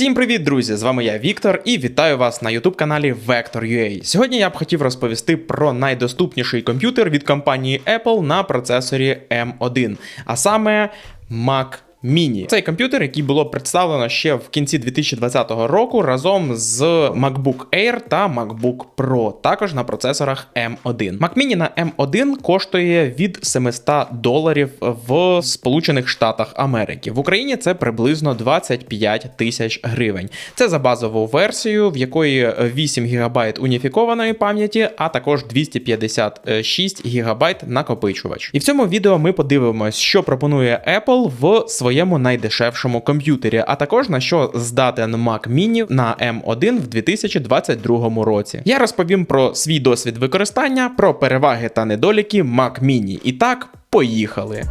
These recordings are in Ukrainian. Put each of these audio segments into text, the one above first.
Всім привіт, друзі! З вами я Віктор і вітаю вас на youtube каналі Vector.ua. Сьогодні я б хотів розповісти про найдоступніший комп'ютер від компанії Apple на процесорі M1, а саме Mac Mini. Цей комп'ютер, який було представлено ще в кінці 2020 року разом з MacBook Air та MacBook Pro, також на процесорах M1. Mac Mini на M1 коштує від 700 доларів в Сполучених Штатах Америки. В Україні це приблизно 25 тисяч гривень. Це за базову версію, в якої 8 ГБ уніфікованої пам'яті, а також 256 ГБ накопичувач. І в цьому відео ми подивимось, що пропонує Apple в своєму найдешевшому комп'ютері, а також на що здатен Mac Mini на M1 в 2022 році. Я розповім про свій досвід використання, про переваги та недоліки Mac Mini. І так, поїхали.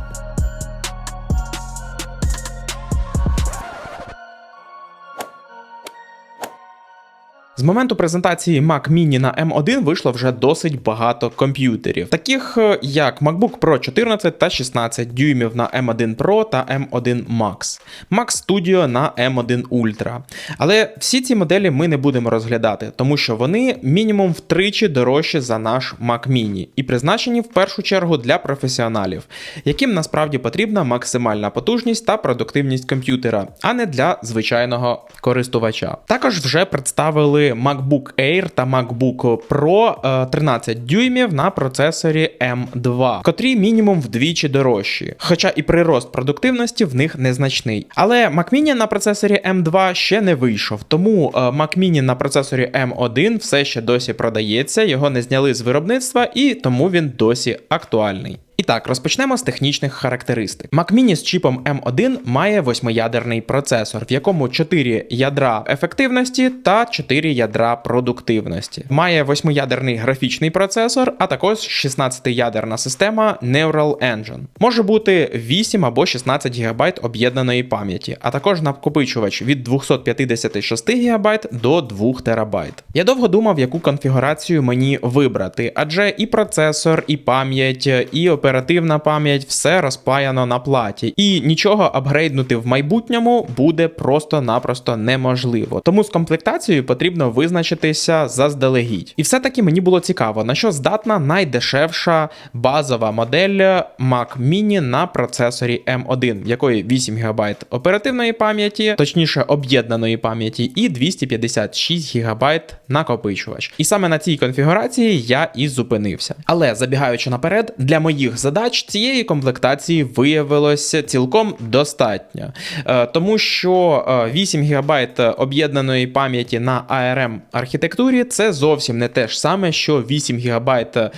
З моменту презентації Mac Mini на M1 вийшло вже досить багато комп'ютерів, таких е, як MacBook Pro 14 та 16 дюймів на M1 Pro та M1 Max, Mac Studio на M1 Ultra. Але всі ці моделі ми не будемо розглядати, тому що вони мінімум втричі дорожчі за наш Mac Mini і призначені в першу чергу для професіоналів, яким насправді потрібна максимальна потужність та продуктивність комп'ютера, а не для звичайного користувача. Також вже представили MacBook Air та MacBook Pro 13 дюймів на процесорі M2, котрі мінімум вдвічі дорожчі. Хоча і прирост продуктивності в них незначний. Але Mac Mini на процесорі M2 ще не вийшов, тому е, Mac Mini на процесорі M1 все ще досі продається, його не зняли з виробництва і тому він досі актуальний. І так, розпочнемо з технічних характеристик. Mac Mini з чіпом M1 має восьмиядерний процесор, в якому 4 ядра ефективності та 4 ядра продуктивності. Має восьмиядерний графічний процесор, а також 16-ядерна система Neural Engine. Може бути 8 або 16 ГБ об'єднаної пам'яті, а також накопичувач від 256 ГБ до 2 ТБ. Я довго думав, яку конфігурацію мені вибрати, адже і процесор, і пам'ять, і операція оперативна пам'ять, все розпаяно на платі, і нічого апгрейднути в майбутньому буде просто-напросто неможливо. Тому з комплектацією потрібно визначитися заздалегідь. І все-таки мені було цікаво, на що здатна найдешевша базова модель Mac Mini на процесорі M1, в якої 8 ГБ оперативної пам'яті, точніше об'єднаної пам'яті, і 256 ГБ накопичувач. І саме на цій конфігурації я і зупинився. Але забігаючи наперед, для моїх задач цієї комплектації виявилося цілком достатньо, е, тому що 8 ГБ об'єднаної пам'яті на ARM архітектурі це зовсім не те ж саме, що 8 ГБ е,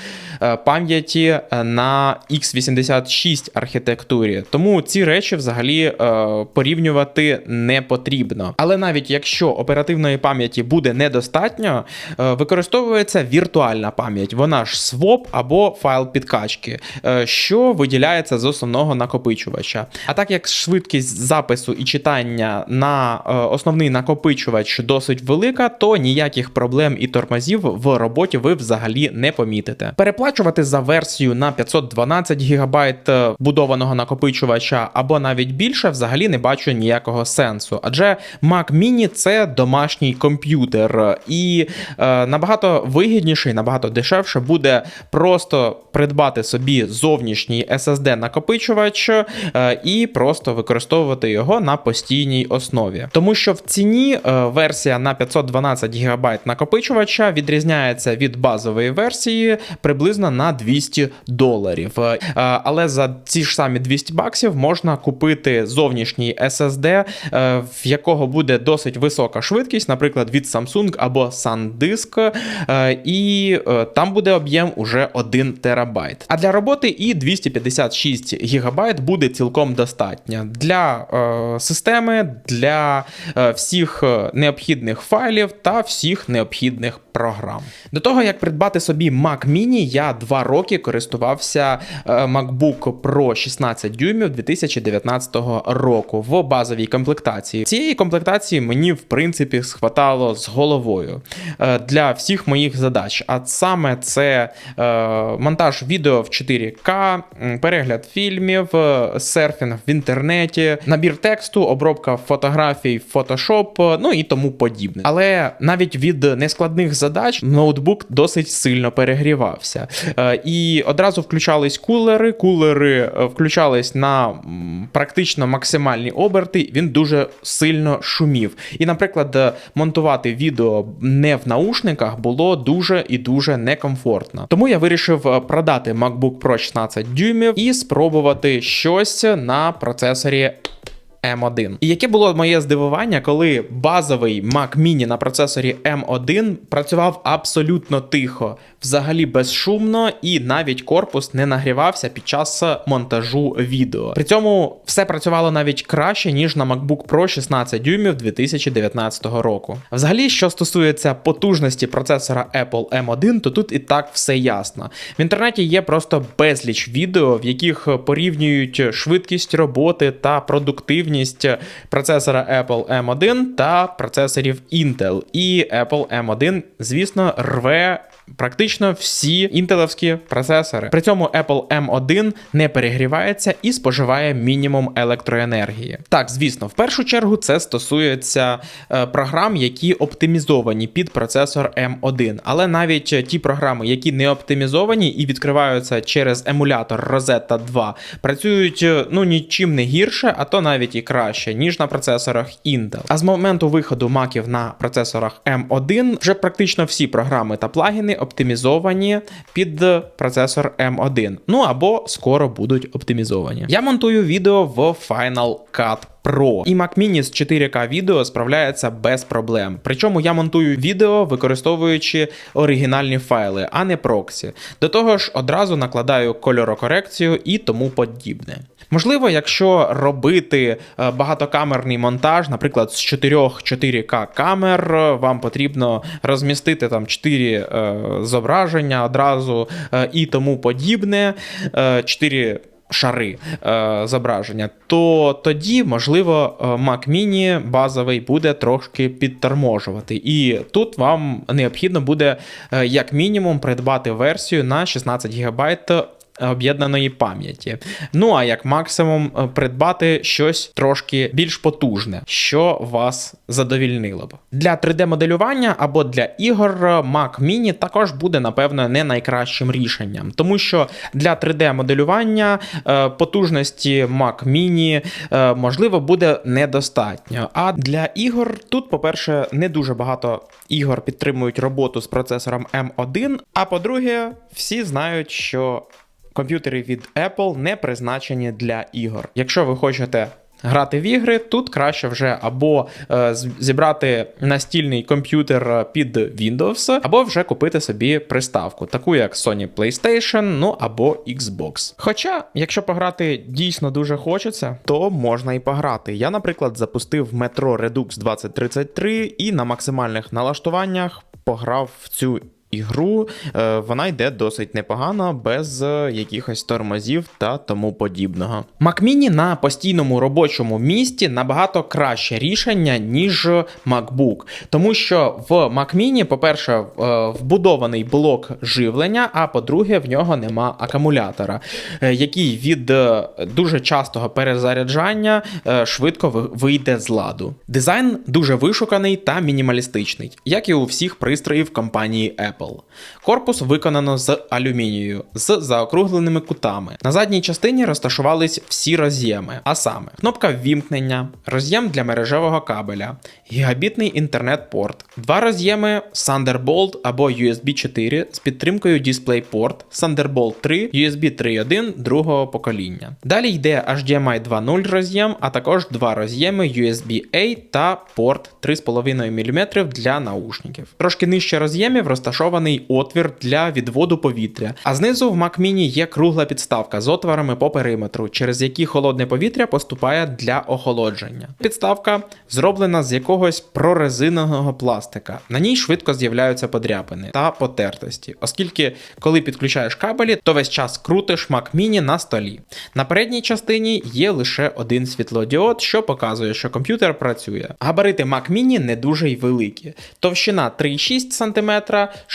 пам'яті на x86 архітектурі. Тому ці речі взагалі е, порівнювати не потрібно. Але навіть якщо оперативної пам'яті буде недостатньо, використовується віртуальна пам'ять, вона ж своп або файл підкачки. Е, що виділяється з основного накопичувача. А так як швидкість запису і читання на е, основний накопичувач досить велика, то ніяких проблем і тормозів в роботі ви взагалі не помітите. Переплачувати за версію на 512 ГБ е, будованого накопичувача або навіть більше, взагалі не бачу ніякого сенсу. Адже Mac Mini це домашній комп'ютер, і е, набагато вигідніше і набагато дешевше буде просто придбати собі зовнішній SSD накопичувач е, і просто використовувати його на постійній основі. Тому що в ціні е, версія на 512 ГБ накопичувача відрізняється від базової версії приблизно на 200 доларів. Е, але за ці ж самі 200 баксів можна купити зовнішній SSD, в якого буде досить висока швидкість, наприклад, від Samsung або SanDisk, і там буде об'єм уже 1 терабайт. А для роботи і 256 ГБ буде цілком достатньо для е, системи, для е, всіх е, необхідних файлів та всіх необхідних програм. До того, як придбати собі Mac Mini, я два роки користувався е, MacBook Pro 16 дюймів 2019 року в базовій комплектації. Цієї комплектації мені, в принципі, схватало з головою е, для всіх моїх задач. А саме це монтаж відео в 4 4К, перегляд фільмів, е, серфінг в інтернеті, набір тексту, обробка фотографій, Photoshop, ну і тому подібне. Але навіть від нескладних задач ноутбук досить сильно перегрівався. Е, І одразу включались кулери. Кулери е, включались на практично максимальні оберти. Він дуже сильно шумів. І, наприклад, е, монтувати відео не в наушниках було дуже і дуже некомфортно. Тому я вирішив е, продати MacBook Pro 16 дюймів і спробувати щось на процесорі M1. І яке було моє здивування, коли базовий Mac Mini на процесорі M1 працював абсолютно тихо, взагалі безшумно, і навіть корпус не нагрівався під час монтажу відео. При цьому все працювало навіть краще, ніж на MacBook Pro 16 дюймів 2019 року. Взагалі, що стосується потужності процесора Apple M1, то тут і так все ясно. В інтернеті є просто безліч відео, в яких порівнюють швидкість роботи та продуктивність процесора Apple M1 та процесорів Intel. І Apple M1, звісно, рве. Практично всі інтелевські процесори. При цьому Apple M1 не перегрівається і споживає мінімум електроенергії. Так, звісно, в першу чергу це стосується е, програм, які оптимізовані під процесор M1. Але навіть е, ті програми, які не оптимізовані і відкриваються через емулятор Rosetta 2, працюють е, ну нічим не гірше, а то навіть і краще, ніж на процесорах Intel. А з моменту виходу маків на процесорах M1 вже практично всі програми та плагіни оптимізовані під процесор M1. Ну або скоро будуть оптимізовані. Я монтую відео в Final Cut Pro. І Mac Mini з 4К відео справляється без проблем. Причому я монтую відео, використовуючи оригінальні файли, а не проксі. До того ж, одразу накладаю кольорокорекцію і тому подібне. Можливо, якщо робити е, багатокамерний монтаж, наприклад, з 4 4К камер, е, вам потрібно розмістити там 4 е, зображення одразу е, і тому подібне. Е, 4 шари е, зображення, то тоді, можливо, е, Mac Mini базовий буде трошки підторможувати. І тут вам необхідно буде, е, як мінімум, придбати версію на 16 ГБ об'єднаної пам'яті. Ну а як максимум е, придбати щось трошки більш потужне, що вас задовільнило б. Для 3D-моделювання або для ігор е, Mac Mini також буде, напевно, не найкращим рішенням, тому що для 3D-моделювання е, потужності Mac Mini можливо буде недостатньо. А для ігор тут, по-перше, не дуже багато ігор підтримують роботу з процесором M1. А по-друге, всі знають, що комп'ютери від Apple не призначені для ігор. Якщо ви хочете. Грати в ігри тут краще вже або е, зібрати настільний комп'ютер під Windows, або вже купити собі приставку, таку як Sony PlayStation, ну або Xbox. Хоча, якщо пограти дійсно дуже хочеться, то можна і пограти. Я, наприклад, запустив Metro Redux 2033 і на максимальних налаштуваннях пограв в цю ігру. Е, Вона йде досить непогано, без е, якихось тормозів та тому подібного. Mini на постійному робочому місці набагато краще рішення, ніж MacBook. Тому що в Mac Mini, по-перше, е, вбудований блок живлення, а по-друге, в нього нема акумулятора, який від дуже частого перезаряджання швидко вийде з ладу. Дизайн дуже вишуканий та мінімалістичний, як і у всіх пристроїв компанії Apple. Корпус виконано з алюмінію з заокругленими кутами. На задній частині розташувались всі роз'єми, а саме кнопка ввімкнення, роз'єм для мережевого кабеля, гігабітний інтернет-порт, два роз'єми Thunderbolt або USB 4 з підтримкою DisplayPort, Thunderbolt 3, USB 3.1 другого покоління. Далі йде HDMI 2.0 роз'єм, а також два роз'єми USB-A та порт 3,5 мм для наушників. Трошки нижче роз'ємів розташований отвір для відводу повітря, а знизу в Mac Mini є кругла підставка з отворами по периметру, через які холодне повітря поступає для охолодження. Підставка зроблена з якогось прорезинового пластика. На ній швидко з'являються подряпини та потертості, оскільки коли підключаєш кабелі, то весь час крутиш Mac Mini на столі. На передній частині є лише один світлодіод, що показує, що комп'ютер працює. Габарити Mac Mini не дуже й великі. Товщина 3,6 см,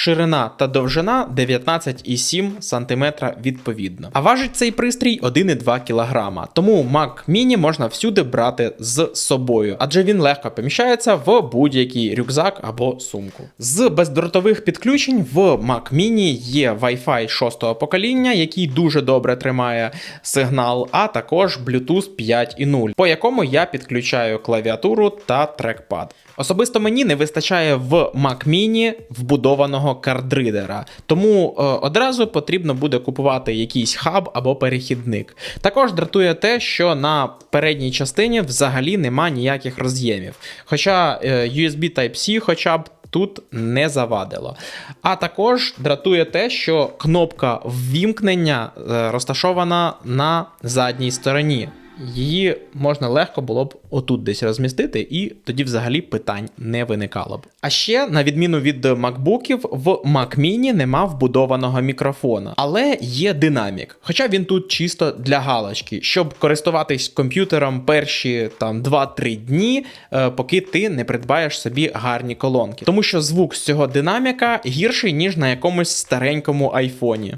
ширина та довжина 19,7 см відповідно. А важить цей пристрій 1,2 кг. Тому Mac Mini можна всюди брати з собою, адже він легко поміщається в будь-який рюкзак або сумку. з бездротових підключень в Mac Mini є Wi-Fi 6 покоління, який дуже добре тримає сигнал, а також Bluetooth 5.0, по якому я підключаю клавіатуру та трекпад. Особисто мені не вистачає в Mac Mini вбудованого кардридера, тому е, одразу потрібно буде купувати якийсь хаб або перехідник. Також дратує те, що на передній частині взагалі нема ніяких роз'ємів. Хоча е, USB Type-C хоча б тут не завадило. А також дратує те, що кнопка ввімкнення е, розташована на задній стороні. Її можна легко було б отут десь розмістити, і тоді взагалі питань не виникало б. А ще, на відміну від макбуків, в Mac Mini нема вбудованого мікрофона, але є динамік. Хоча він тут чисто для галочки, щоб користуватись комп'ютером перші там 2-3 дні, е, поки ти не придбаєш собі гарні колонки. Тому що звук з цього динаміка гірший, ніж на якомусь старенькому айфоні.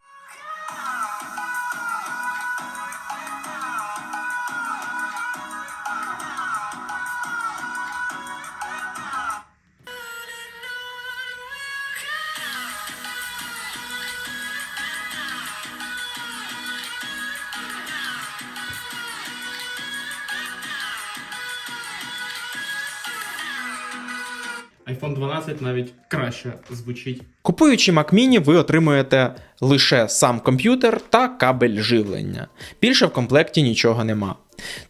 iPhone 12 навіть краще звучить. Купуючи Mac Mini, ви отримуєте лише сам комп'ютер та кабель живлення. Більше в комплекті нічого нема.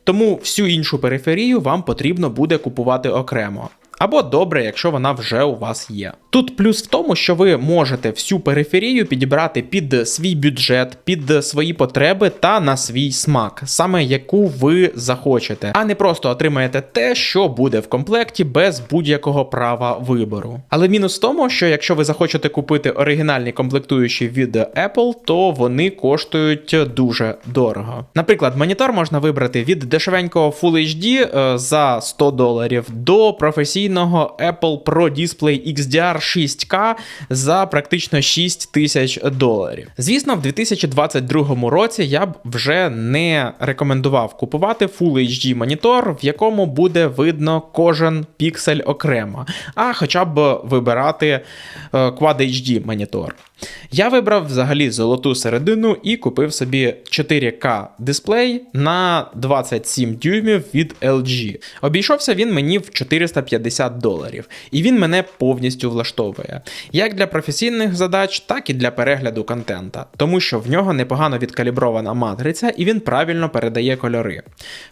Тому всю іншу периферію вам потрібно буде купувати окремо. Або добре, якщо вона вже у вас є. Тут плюс в тому, що ви можете всю периферію підібрати під свій бюджет, під свої потреби та на свій смак, саме яку ви захочете, а не просто отримаєте те, що буде в комплекті без будь-якого права вибору. Але мінус в тому, що якщо ви захочете купити оригінальні комплектуючі від Apple, то вони коштують дуже дорого. Наприклад, монітор можна вибрати від дешевенького Full HD е, за 100 доларів до професійного Apple Pro Display XDR 6K за практично 6 тисяч доларів. Звісно, в 2022 році я б вже не рекомендував купувати Full HD монітор, в якому буде видно кожен піксель окремо, а хоча б вибирати е, Quad HD монітор. Я вибрав взагалі золоту середину і купив собі 4К дисплей на 27 дюймів від LG. Обійшовся він мені в 450 доларів, і він мене повністю влаштовує. Як для професійних задач, так і для перегляду контента, тому що в нього непогано відкалібрована матриця і він правильно передає кольори.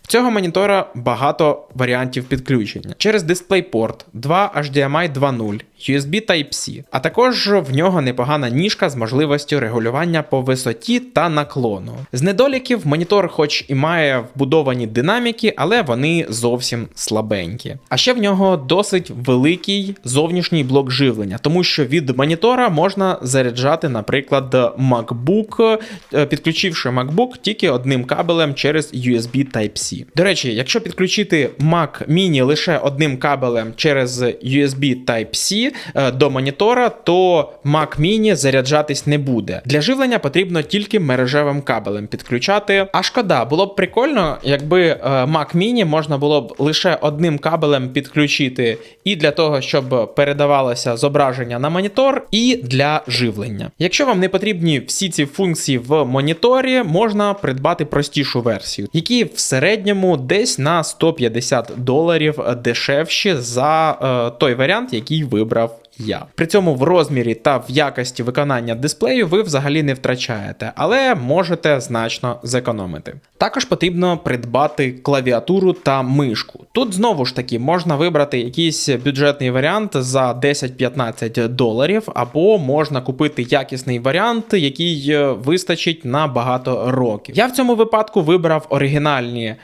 В цього монітора багато варіантів підключення через DisplayPort, 2 HDMI 2.0. USB Type-C, а також в нього непогана ніжка з можливістю регулювання по висоті та наклону. З недоліків монітор, хоч і має вбудовані динаміки, але вони зовсім слабенькі. А ще в нього досить великий зовнішній блок живлення, тому що від монітора можна заряджати, наприклад, MacBook, е, підключивши MacBook тільки одним кабелем через USB Type-C. До речі, якщо підключити Mac Mini лише одним кабелем через USB Type-C е, до монітора, то Mac Mini заряджатись не буде. Для живлення потрібно тільки мережевим кабелем підключати. А шкода, було б прикольно, якби е, Mac Mini можна було б лише одним кабелем підключити і для того, щоб передавалося зображення на монітор, і для живлення. Якщо вам не потрібні всі ці функції в моніторі, можна придбати простішу версію, які в середньому десь на 150 доларів дешевші за е, той варіант, який вибрав я. При цьому в розмірі та в якості виконання дисплею ви взагалі не втрачаєте, але можете значно зекономити. Також потрібно придбати клавіатуру та мишку. Тут знову ж таки можна вибрати якийсь бюджетний варіант за 10-15 доларів, або можна купити якісний варіант, який е, вистачить на багато років. Я в цьому випадку вибрав оригінальні е,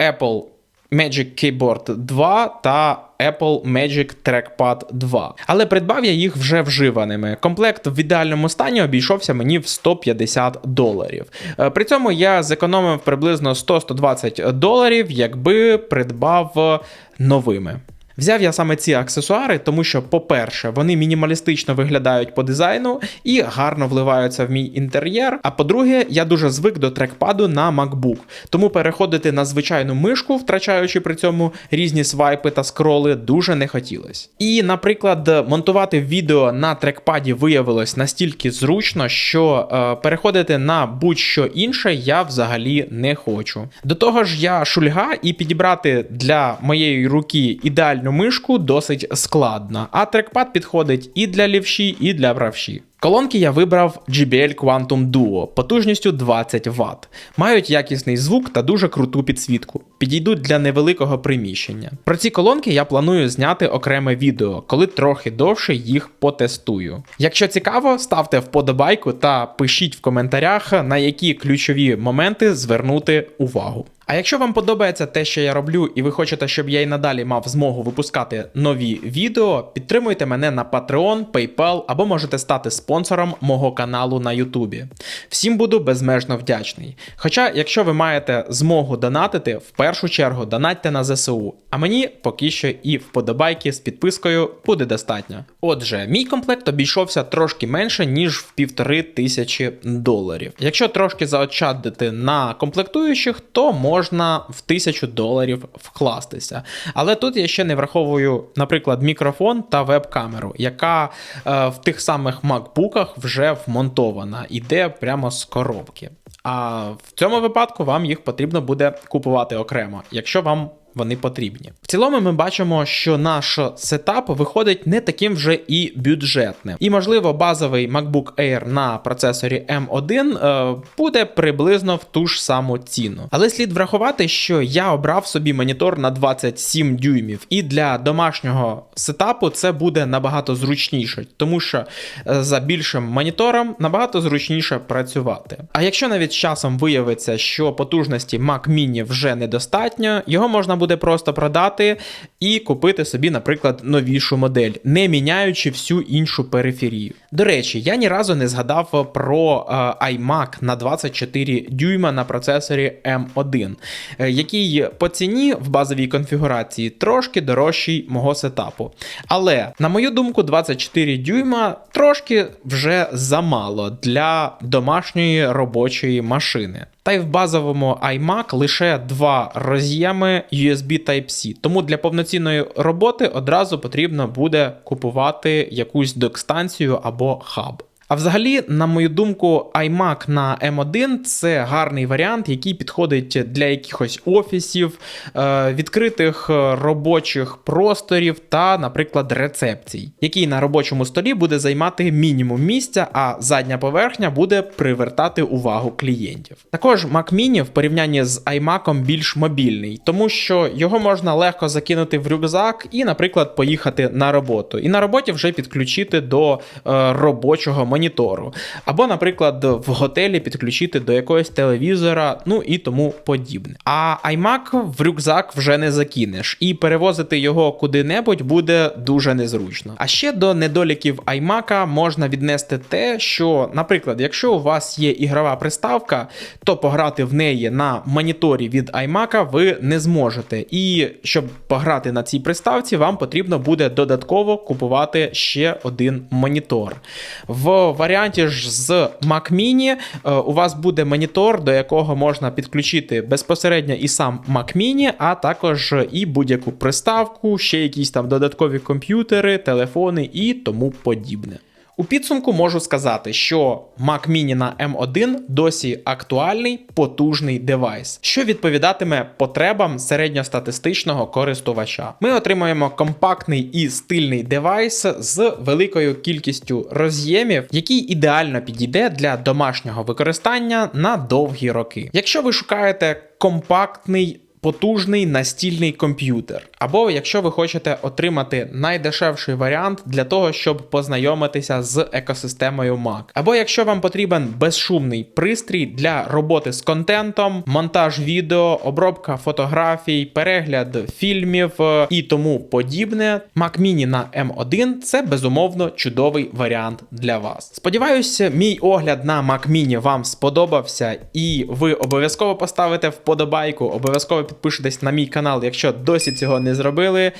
Apple Magic Keyboard 2 та Apple Magic Trackpad 2. Але придбав я їх вже вживаними. Комплект в ідеальному стані обійшовся мені в 150 доларів. Е, При цьому я зекономив приблизно 100-120 доларів, якби придбав новими. Взяв я саме ці аксесуари, тому що, по-перше, вони мінімалістично виглядають по дизайну і гарно вливаються в мій інтер'єр. А по-друге, я дуже звик до трекпаду на MacBook, тому переходити на звичайну мишку, втрачаючи при цьому різні свайпи та скроли, дуже не хотілося. І, наприклад, монтувати відео на трекпаді виявилось настільки зручно, що е, переходити на будь-що інше я взагалі не хочу. До того ж, я шульга, і підібрати для моєї руки ідеальну мишку досить складно. А трекпад підходить і для лівші, і для правші. Колонки я вибрав JBL Quantum Duo потужністю 20 Вт. Мають якісний звук та дуже круту підсвітку. Підійдуть для невеликого приміщення. Про ці колонки я планую зняти окреме відео, коли трохи довше їх потестую. Якщо цікаво, ставте вподобайку та пишіть в коментарях, на які ключові моменти звернути увагу. А якщо вам подобається те, що я роблю, і ви хочете, щоб я й надалі мав змогу випускати нові відео, підтримуйте мене на Patreon, PayPal або можете стати спонсором мого каналу на YouTube. Всім буду безмежно вдячний. Хоча, якщо ви маєте змогу донатити, в першу чергу донатьте на ЗСУ, а мені поки що і вподобайки з підпискою буде достатньо. Отже, мій комплект обійшовся трошки менше, ніж в півтори тисячі доларів. Якщо трошки заощадити на комплектуючих, то можна в тисячу доларів вкластися. Але тут я ще не враховую, наприклад, мікрофон та веб-камеру, яка е, в тих самих макбуках вже вмонтована, іде прямо з коробки. А в цьому випадку вам їх потрібно буде купувати окремо, якщо вам вони потрібні. В цілому ми бачимо, що наш сетап виходить не таким вже і бюджетним. І, можливо, базовий MacBook Air на процесорі M1 е, буде приблизно в ту ж саму ціну. Але слід врахувати, що я обрав собі монітор на 27 дюймів, і для домашнього сетапу це буде набагато зручніше, тому що е, за більшим монітором набагато зручніше працювати. А якщо навіть часом виявиться, що потужності Mac Mini вже недостатньо, його можна буде просто продати і купити собі, наприклад, новішу модель, не міняючи всю іншу периферію. До речі, я ні разу не згадав про е, iMac на 24 дюйма на процесорі M1, е, який по ціні в базовій конфігурації трошки дорожчий мого сетапу. Але, на мою думку, 24 дюйма трошки вже замало для домашньої робочої машини. Та й в базовому iMac лише два роз'єми USB Type-C. Тому для повноцінної роботи одразу потрібно буде купувати якусь док-станцію або хаб. А взагалі, на мою думку, iMac на M1 це гарний варіант, який підходить для якихось офісів, е, відкритих е, робочих просторів та, наприклад, рецепцій, який на робочому столі буде займати мінімум місця, а задня поверхня буде привертати увагу клієнтів. Також Mac Mini в порівнянні з iMac більш мобільний, тому що його можна легко закинути в рюкзак і, наприклад, поїхати на роботу. І на роботі вже підключити до е, робочого монітору. Або, наприклад, в готелі підключити до якогось телевізора, ну і тому подібне. А iMac в рюкзак вже не закинеш, і перевозити його куди-небудь буде дуже незручно. А ще до недоліків iMac можна віднести те, що, наприклад, якщо у вас є ігрова приставка, то пограти в неї на моніторі від iMac ви не зможете. І щоб пограти на цій приставці, вам потрібно буде додатково купувати ще один монітор. В варіанті ж з Mac Mini е, у вас буде монітор, до якого можна підключити безпосередньо і сам Mac Mini, а також і будь-яку приставку, ще якісь там додаткові комп'ютери, телефони і тому подібне. У підсумку можу сказати, що Mac Mini на M1 досі актуальний потужний девайс, що відповідатиме потребам середньостатистичного користувача. Ми отримаємо компактний і стильний девайс з великою кількістю роз'ємів, який ідеально підійде для домашнього використання на довгі роки. Якщо ви шукаєте компактний потужний настільний комп'ютер. Або якщо ви хочете отримати найдешевший варіант для того, щоб познайомитися з екосистемою Mac. Або якщо вам потрібен безшумний пристрій для роботи з контентом, монтаж відео, обробка фотографій, перегляд фільмів е, і тому подібне, Mac Mini на M1 це безумовно чудовий варіант для вас. Сподіваюся, мій огляд на Mac Mini вам сподобався, і ви обов'язково поставите вподобайку, обов'язково підпишитесь на мій канал, якщо досі цього не зробили.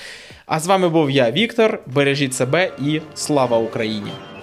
А з вами був я, Віктор. Бережіть себе і слава Україні!